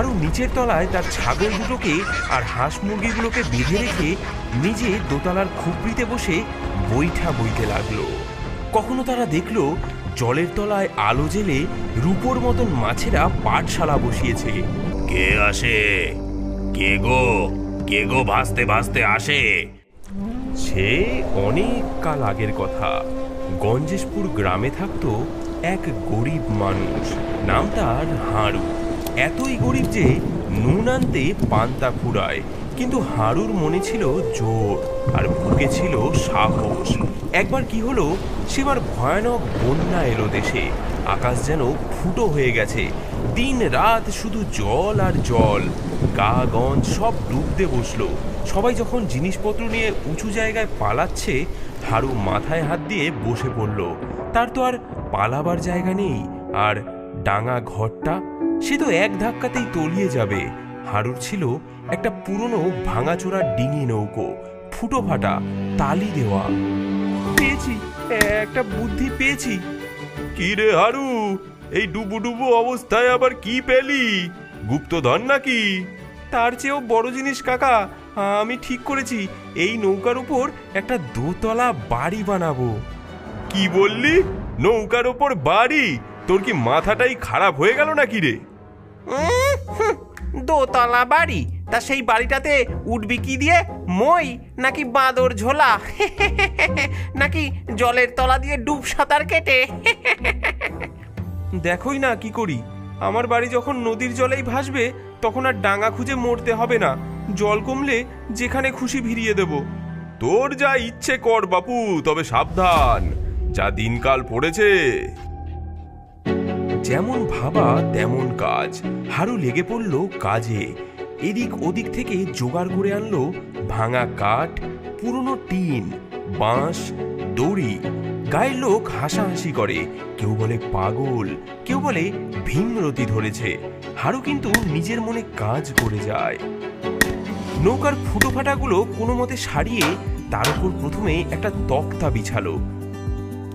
হারু নিচের তলায় তার ছাগল দুটোকে আর হাঁস মুরগিগুলোকে বেঁধে রেখে নিজে দোতলার খুপড়িতে বসে বৈঠা বইতে লাগল। কখনো তারা দেখল জলের তলায় আলো জেলে রূপোর মতন মাছেরা পাঠশালা বসিয়েছে। কে আসে? কে গো? কে গো ভাসতে ভাসতে আসে? সে অনেক কাল আগের কথা। গঞ্জেশপুর গ্রামে থাকতো এক গরিব মানুষ। নাম তার হাড়ু। এতই গরিব যে নুন আনতে পান্তা ফুরায়। কিন্তু হাড়ুর মনে ছিল জোর আর বুকে ছিল সাহস। একবার কি হলো, সেবার ভয়ানক বন্যা এলো দেশে। আকাশ যেন ফুটো হয়ে গেছে। দিন রাত শুধু জল আর জল। গা গঞ্জ সব ডুবতে বসল। সবাই যখন জিনিসপত্র নিয়ে উঁচু জায়গায় পালাচ্ছে হাড়ু মাথায় হাত দিয়ে বসে পড়ল। তার তো আর পালাবার জায়গা নেই। আর ডাঙা ঘরটা সে তো এক ধাক্কাতেই তলিয়ে যাবে। হাড়ুর ছিল একটা পুরনো ভাঙাচোরা ডিঙি নৌকো ফুটো ফাটা তালি দেওয়া। পেয়েছি একটা বুদ্ধি পেয়েছি। কি রে হারু? এই ডুবু ডুবু অবস্থায় আবার কি পেলি? গুপ্তধন নাকি? তার চেয়েও বড় জিনিস কাকা আমি ঠিক করেছি। এই নৌকার উপর একটা দোতলা বাড়ি বানাবো। কি বললি? নৌকার উপর বাড়ি? তোর কি মাথাটাই খারাপ হয়ে গেল নাকি রে? দোতলা বাড়ি। তা সেই বাড়িটাতে উঠবি কি দিয়ে? মই নাকি বাঁদর ঝোলা? নাকি জলের তলা দিয়ে ডুব সাঁতার কেটে? দেখোই না কি করি। আমার বাড়ি যখন নদীর জলেই ভাসবে, তখন আর ডাঙা খুঁজে মরতে হবে না। জল কমলে যেখানে খুশি ভিড়িয়ে দেব। তোর যা ইচ্ছে কর বাপু, তবে সাবধান। যা দিনকাল পড়েছে যেমন ভাবা, তেমন কাজ। হারু লেগে পড়ল কাজে। এদিক ওদিক থেকে জোগাড় করে আনলো ভাঙা কাঠ, পুরনো টিন, বাঁশ, দড়ি। গায়ের লোক হাসাহাসি করে। কেউ বলে পাগল, কেউ বলে ভীমরতি ধরেছে। হারু কিন্তু নিজের মনে কাজ করে যায়। নৌকার ফুটো ফাটাগুলো কোনো মতে সারিয়ে তার উপর প্রথমে একটা তক্তা বিছালো।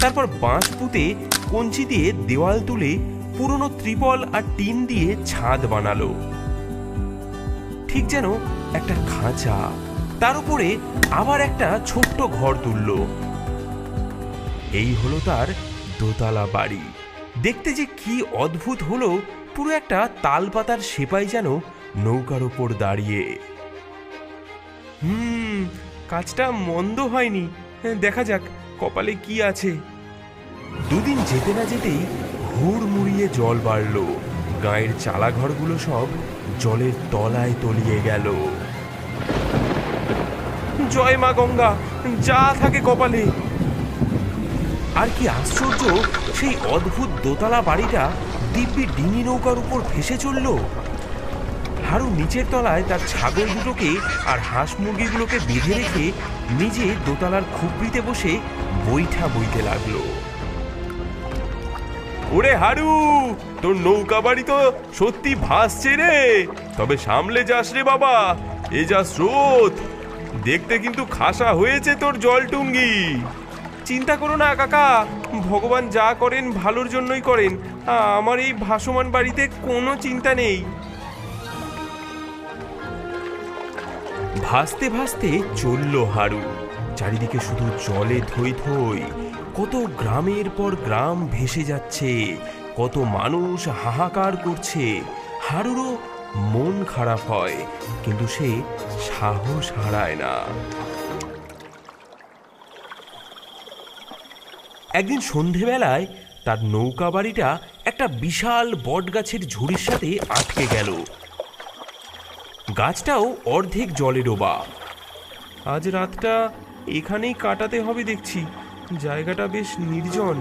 তারপর বাঁশ পুঁতে কঞ্চি দিয়ে দেওয়াল তুলে পুরনো ত্রিপল আর টিন দিয়ে ছাদ বানালো। ঠিক যেন একটা খাঁচা। তার উপরে আবার একটা ছোট্ট ঘর তুললো। এই হলো তার দোতলা বাড়ি। দেখতে যে কি অদ্ভুত হলো, পুরো একটা তালপাতার সেপাই যেন নৌকার ওপর দাঁড়িয়ে। হুম, কাজটা মন্দ হয়নি। দেখা যাক, কপালে কি আছে। দুদিন যেতে না যেতেই হুড় মুড়িয়ে জল বাড়ল। গায়ের চালা ঘরগুলো সব জলের তলায় তলিয়ে গেল। জয় মা গঙ্গা, যা থাকে কপালে। আর কি আশ্চর্য, সেই অদ্ভুত দোতলা বাড়িটা দিব্যি ডিঙি নৌকার উপর ভেসে চলল। হারু নিচের তলায় তার ছাগল দুটোকে আর হাঁস মুরগিগুলোকে বেঁধে রেখে নিজে দোতলার খুপড়িতে বসে বৈঠা বইতে লাগল। ওরে হারু, তোর নৌকা বাড়ি তো সত্যি ভাসছে রে। তবে সামলে যাস রে বাবা, এ যা স্রোত। দেখতে কিন্তু খাসা হয়েছে তোর জলটুঙ্গি চিন্তা করো না কাকা, ভগবান যা করেন ভালোর জন্যই করেন। আমার এই ভাসমান বাড়িতে কোনো চিন্তা নেই। ভাসতে ভাসতে চলল হারু, চারিদিকে শুধু জলে থই থই কত গ্রামের পর গ্রাম ভেসে যাচ্ছে, কত মানুষ হাহাকার করছে, হারুরও মন খারাপ হয়, কিন্তু সে সাহস হারায় না। একদিন সন্ধেবেলায় তার নৌকা বাড়িটা একটা বিশাল বটগাছের ঝুড়ির সাথে আটকে গেল। গাছটাও অর্ধেক জলে ডোবা। আজ রাতটা এখানেই কাটাতে হবে দেখছি। জায়গাটা বেশ নির্জন।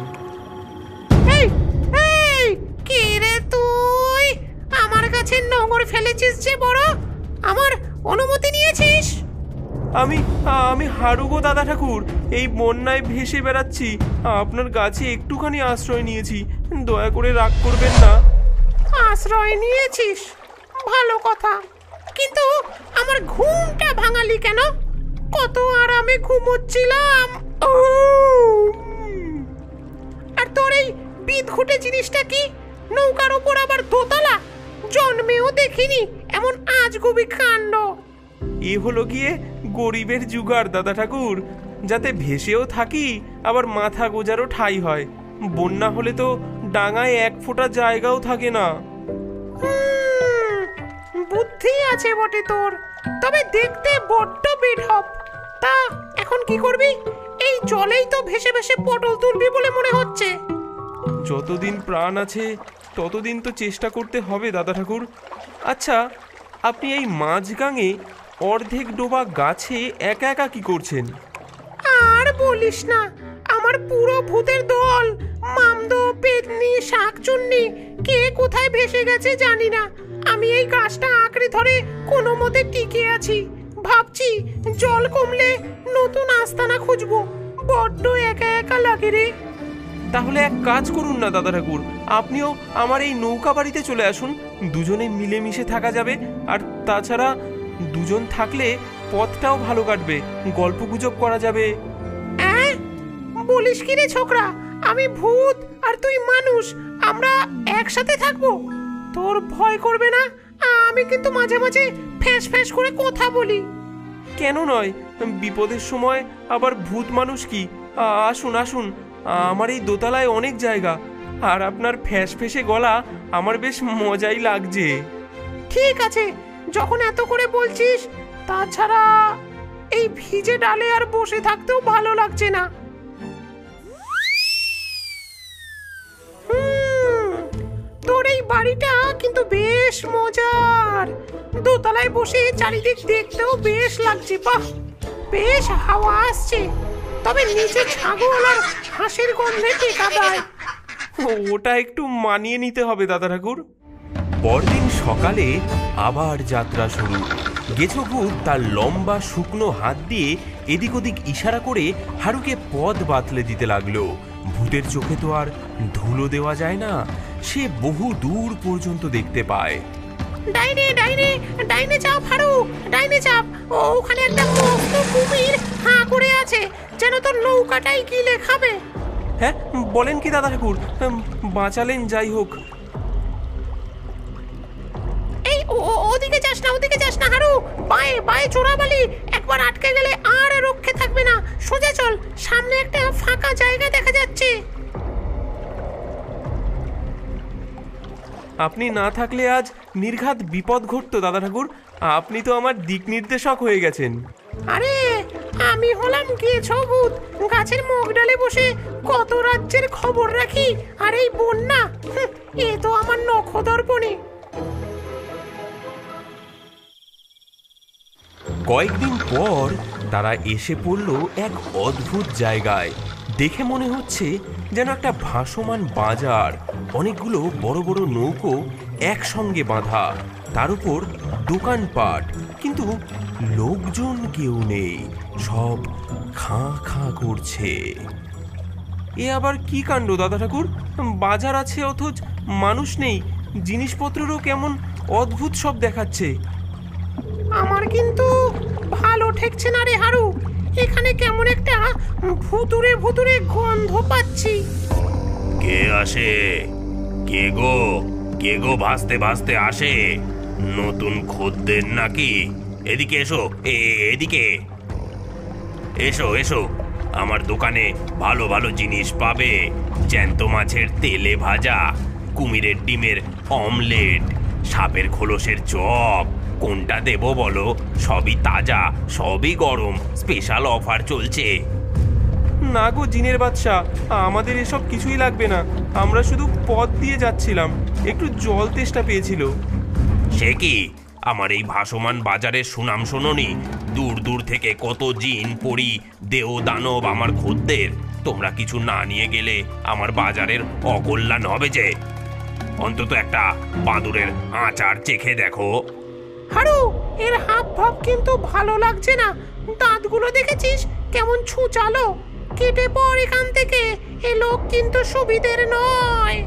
কে রে তুই? আমার কাছে নোংর ফেলেছিস যে বড়? আমার অনুমতি নিয়েছিস? আমি আমি হারুগো দাদা ঠাকুর এই বন্যায় ভেসে বেড়াচ্ছি। আপনার গাছে একটুখানি আশ্রয় নিয়েছি। দয়া করে রাগ করবেন না। আশ্রয় নিয়েছিস? ভালো কথা। কিন্তু আমার ঘুমটা ভাঙালি কেন? কত আরামে ঘুমোচ্ছিলাম। আর তোর এই বিদ ঘুটে জিনিসটা কি? নৌকার ওপর আবার দোতলা? জন্মেও দেখিনি এমন আজগুবি কাণ্ড। এ হলো গিয়ে গরিবের জুগার দাদা ঠাকুর। যাতে ভেসেও থাকি আবার মাথা গোজারও ঠাই হয়। বন্যা হলে তো ডাঙায় এক ফোঁটা জায়গাও থাকে না। বুদ্ধি আছে বটে তোর। তবে দেখতে বড্ড বেঢপ তা এখন কি করবি? এই জলেই তো ভেসে ভেসে পটল তুলবি বলে মনে হচ্ছে। যতদিন প্রাণ আছে ততদিন তো চেষ্টা করতে হবে দাদা ঠাকুর। আচ্ছা আপনি এই মাঝগাঙে অর্ধেক ডোবা গাছে একা একা কি করছেন? আর বলিস না আমার পুরো ভূতের দল মামদো পেতনি শাকচুন্নি কে কোথায় ভেসে গেছে জানি না। আমি এই গাছটা আঁকড়ে ধরে কোনো মতে টিকে আছি। ভাবছি জল কমলে নতুন আস্তানা খুঁজবো। বড্ড একা একা লাগে রে। তাহলে এক কাজ করুন না দাদা ঠাকুর। আপনিও আমার এই নৌকা বাড়িতে চলে আসুন। দুজনে মিলেমিশে থাকা যাবে। আর তাছাড়া দুজন থাকলে পথটাও ভালো কাটবে। গল্প গুজব করা যাবে? বলিস কি রে ছোকরা? আমি ভূত আর তুই মানুষ। আমরা একসাথে থাকব। তোর ভয় করবে না? আমি কিন্তু মাঝে মাঝে ফ্যাঁস ফ্যাঁস করে কথা বলি। কেন নয়? বিপদের সময় আবার ভূত মানুষ কি? আসুন আসুন। আমার এই দোতলায় অনেক জায়গা। আর আপনার ফ্যাস ফেসে গলা আমার বেশ মজাই লাগছে। ঠিক আছে, যখন এত করে বলছিস, তাছাড়া এই ভিজে ডালে আর বসে থাকতেও ভালো লাগছে না। বাড়িটা কিন্তু বেশ মজার। দোতলায় বসে চারিদিক দেখতেও বেশ লাগছে, বাহ! বেশ হাওয়া আসছে। তবে নিচে ছাগল আর হাঁসের গন্ধে টেকা দেয় ওটা একটু মানিয়ে নিতে হবে, দাদা ঠাকুর। পরদিন সকালে আবার যাত্রা শুরু। গেছভূত তার লম্বা শুকনো হাত দিয়ে এদিক ওদিক ইশারা করে হারুকে পথ বাতলে দিতে লাগল। ভূতের চোখে তো আর ধুলো দেওয়া যায় না। সে বহু দূর পর্যন্ত দেখতে পায়। ডাইনে ডাইনে ডাইনে চাপ হারু ডাইনে চাপ। ও ওখানে একটা মস্ত কুমির হাঁ করে আছে যেন তোর নৌকাটাই গিলে খাবে। হ্যাঁ বলেন কি দাদা ঠাকুর বাঁচালেন যাই হোক। এই ওদিকে যাস না ওদিকে যাস না হারু। বায়ে বায়ে চোরাবালি একবার আটকে গেলে আর রক্ষে থাকবে না। সোজা চল সামনে একটা ফাঁকা জায়গা দেখা যাচ্ছে। আপনি না থাকলে আজ নির্ঘাত বিপদ ঘটতো দাদা ঠাকুর। আপনি তো আমার দিক নির্দেশক হয়ে গেছেন। আরে আমি হলাম গিয়েছ ভূত গাছের মুখ ডালে বসে কত রাজ্যের খবর রাখি? আর এই বন্যা? এ তো আমার নখদর্পণে কয়েকদিন পর তারা এসে পড়ল এক অদ্ভুত জায়গায়। দেখে মনে হচ্ছে যেন একটা ভাসমান বাজার। অনেকগুলো বড় বড় নৌকো একসঙ্গে বাঁধা। তার উপর দোকানপাট। কিন্তু লোকজন কেউ নেই। সব খাঁ খাঁ করছে। এ আবার কি কাণ্ড, দাদা ঠাকুর? বাজার আছে অথচ মানুষ নেই। জিনিসপত্রেরও কেমন অদ্ভুত সব দেখাচ্ছে। আমার কিন্তু ভালো ঠেকছে না রে হারু। এখানে কেমন একটা ভুতুরে ভুতুরে গন্ধ পাচ্ছি। কে আসে? কে গো? কে গো ভাসতে ভাসতে আসে? নতুন খদ্দের নাকি? এদিকে এসো এদিকে। এসো এসো। আমার দোকানে ভালো ভালো জিনিস পাবে। জ্যান্ত মাছের তেলে ভাজা, কুমিরের ডিমের অমলেট, সাপের খোলসের চপ কোনটা দেবো বলো? সবই তাজা সবই গরম স্পেশাল অফার চলছে। না গো জিনের বাদশা আমাদের এসব কিছুই লাগবে না। আমরা শুধু পথ দিয়ে যাচ্ছিলাম একটু জল তেষ্টা পেয়েছিল। সে কি? আমার এই ভাসমান বাজারের সুনাম শোনোনি? দূর দূর থেকে কত জিন পরি দেও দানব আমার খদ্দের। তোমরা কিছু না নিয়ে গেলে আমার বাজারের অকল্যাণ হবে যে। অন্তত একটা বাঁদুরের আচার চেখে দেখো। হারু এর হাব ভাব কিন্তু ভালো লাগছে না। দাঁতগুলো দেখেছিস? কেমন ছুচালো। কেটে পড় এখান থেকে এ লোক কিন্তু সুবিধের নয়।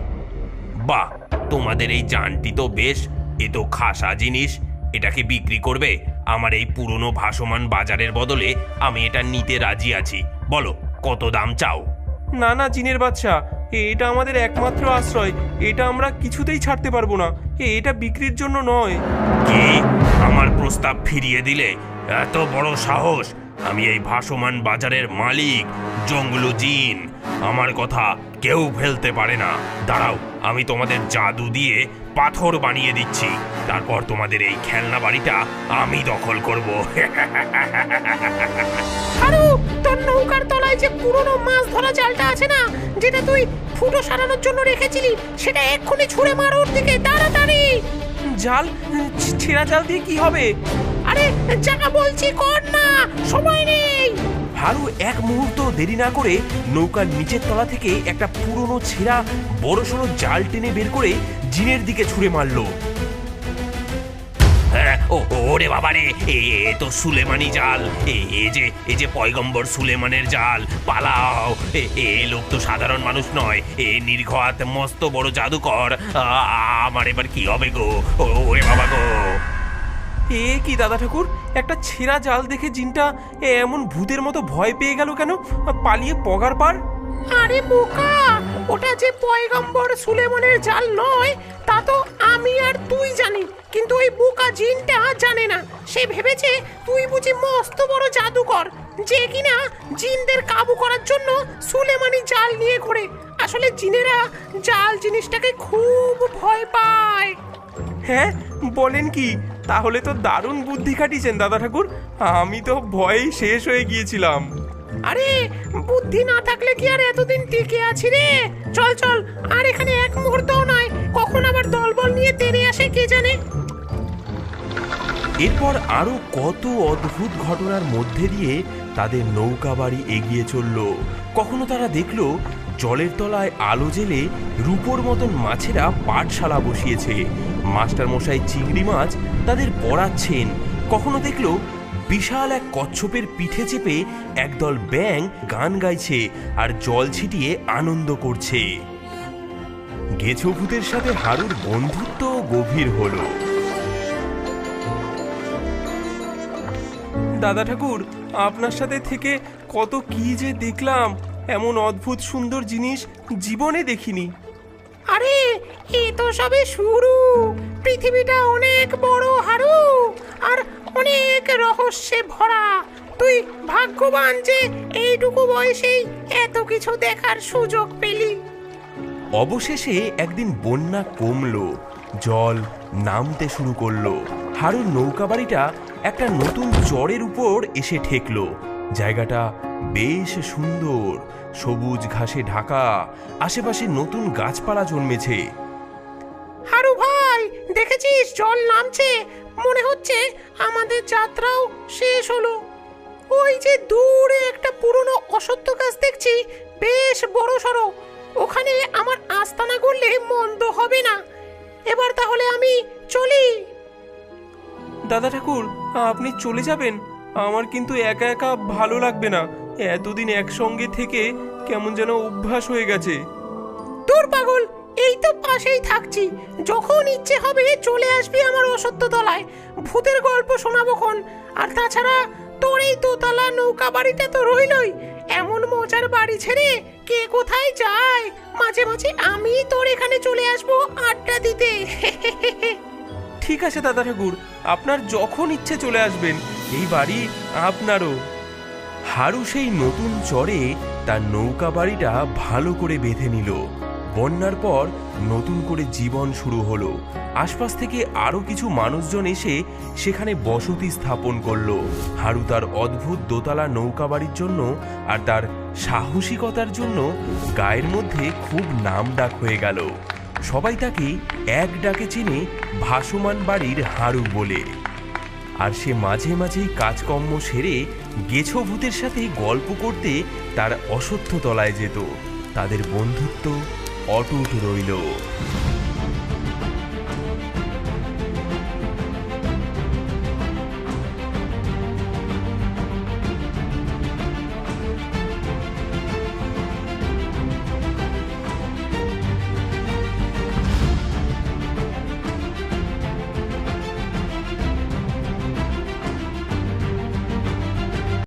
বাহ তোমাদের এই যানটি তো বেশ। এ তো খাসা জিনিস। এটাকে বিক্রি করবে? আমার এই পুরনো ভাসমান বাজারের বদলে আমি এটা নিতে রাজি আছি। বলো কত দাম চাও? না না জিনের বাদশা এটা আমাদের একমাত্র আশ্রয়। এটা আমরা কিছুতেই ছাড়তে পারব না। এটা বিক্রির জন্য নয়। কি? আমার প্রস্তাব ফিরিয়ে দিলে এত বড় সাহস? আমি এই ভাসমান বাজারের মালিক, জঙ্গলু জিন। আমার কথা কেউ ফেলতে পারে না। দাঁড়াও। আমি তোমাদের জাদু দিয়ে পাথর বানিয়ে দিচ্ছি। তারপর তোমাদের এই খেলনা বাড়িটা আমি দখল করব। আরও তোর নৌকার তলায় যে পুরনো মাছ ধরা জালটা আছে না যেটা তুই ফুটো সারানোর জন্য রেখেছিলি সেটা এক্ষুনি ছুঁড়ে মার ওর দিকে তাড়াতাড়ি! জাল? ছেঁড়া জাল দিয়ে কি হবে? আরে যা বলছি কর না সময় নেই! হারু এক মুহূর্ত দেরি না করে নৌকার নিচের তলা থেকে একটা পুরনো ছেঁড়া বড়সড় জাল টেনে বের করে জিনের দিকে ছুঁড়ে মারলো। হ্যাঁ, ও ওরে বাবা রে এ তো সুলেমানি জাল এ যে এ যে পয়গম্বর সুলেমানের জাল পালাও এ লোক তো সাধারণ মানুষ নয় এ নির্ঘাত মস্ত বড় জাদুকর আমার এবার কি হবে গো? ওরে বাবা গো। এ কি দাদা ঠাকুর? একটা ছেঁড়া জাল দেখে জিনটা এমন ভূতের মতো ভয় পেয়ে গেল কেন? পালিয়ে পগার পার? আরে বোকা! ওটা যে পয়গম্বর সুলেমনের জাল নয়, তা তো আমি আর তুই জানি। কিন্তু ওই বোকা জিনটা জানে না। সে ভেবেছে তুই বুঝি মস্ত বড় জাদুকর, যে কিনা জিনদের কাবু করার জন্য সুলেমানি জাল নিয়ে ঘোরে। আসলে জিনেরা জাল জিনিসটাকে খুব ভয় পায়। হ্যাঁ বলেন কি তাহলে তো দারুণ বুদ্ধি খাটিয়েছেন দাদা ঠাকুর। আমি তো ভয়েই শেষ হয়ে গিয়েছিলাম। আরে বুদ্ধি না থাকলে কি আর এতদিন টিকে আছি রে? চল চল আর এখানে এক মুহূর্তও নয় কখন আবার দলবল নিয়ে তেড়ে আসে কে জানে? এরপর আরও কত অদ্ভুত ঘটনার মধ্যে দিয়ে তাদের নৌকা বাড়ি এগিয়ে চলল। কখনো তারা দেখল জলের তলায় আলো জেলে রূপোর মতন মাছেরা পাঠশালা বসিয়েছে। মাস্টার মশাই চিংড়ি মাছ তাদের পড়াচ্ছেন। কখনো দেখল বিশাল এক কচ্ছপের পিঠে চেপে একদল ব্যাং গান গাইছে আর জল ছিটিয়ে আনন্দ করছে। গেছো ভূতের সাথে হারুর বন্ধুত্ব গভীর হলো। দাদা ঠাকুর, আপনার সাথে থেকে কত কি যে দেখলাম, এমন অদ্ভুত সুন্দর জিনিস জীবনে দেখিনি। আরে, এ তো সবে শুরু। পৃথিবীটা অনেক বড় হারু, আর অনেক রহস্যে ভরা। তুই ভাগ্যবান যে এইটুকু বয়সেই এত কিছু দেখার সুযোগ পেলি। অবশেষে একদিন বন্যা কমলো, জল নামতে শুরু করল। হারুর নৌকা বাড়িটা একটা নতুন চরের উপর এসে ঠেকলো। জায়গাটা বেশ সুন্দর সবুজ ঘাসে ঢাকা আশেপাশে নতুন গাছপালা জন্মেছে। হারু ভাই দেখেছিস? জল নামছে। মনে হচ্ছে আমাদের যাত্রাও শেষ হলো। ওই যে দূরে একটা পুরনো অসত্য গাছ দেখছি বেশ বড় সড়ো ওখানে আমার আস্তানা করলে মন্দ হবে না। এবার তাহলে আমি চলি। দাদা ঠাকুর আপনি চলে যাবেন। আমার কিন্তু একা একা ভালো লাগবে না। এতদিন একসঙ্গে থেকে কেমন যেন অভ্যাস হয়ে গেছে। তোর পাগল এই তো পাশেই থাকছি। যখন ইচ্ছে হবে চলে আসবি আমার অসত্য তলায়। ভূতের গল্প শোনাবখন আর তাছাড়া তোর এই দোতলা নৌকা বাড়িতে তো রইলই। এমন মজার বাড়ি ছেড়ে কে কোথায় যায়? মাঝে মাঝে আমি তোর এখানে চলে আসব আড্ডা দিতে। ঠিক আছে দাদা ঠাকুর আপনার যখন ইচ্ছে চলে আসবেন এই বাড়ি আপনারও। হারু সেই নতুন চরে তার নৌকা বাড়িটা ভালো করে বেঁধে নিল। বন্যার পর নতুন করে জীবন শুরু হলো। আশপাশ থেকে আরও কিছু মানুষজন এসে সেখানে বসতি স্থাপন করল। হারু তার অদ্ভুত দোতলা নৌকা বাড়ির জন্য আর তার সাহসিকতার জন্য গায়ের মধ্যে খুব নাম ডাক হয়ে গেল। সবাই তাকে এক ডাকে চিনে ভাসমান বাড়ির হারু বলে। আর সে মাঝে মাঝেই কাজকর্ম সেরে গেছো ভূতের সাথে গল্প করতে তার অসত্য তলায় যেত। তাদের বন্ধুত্ব অটুট রইল।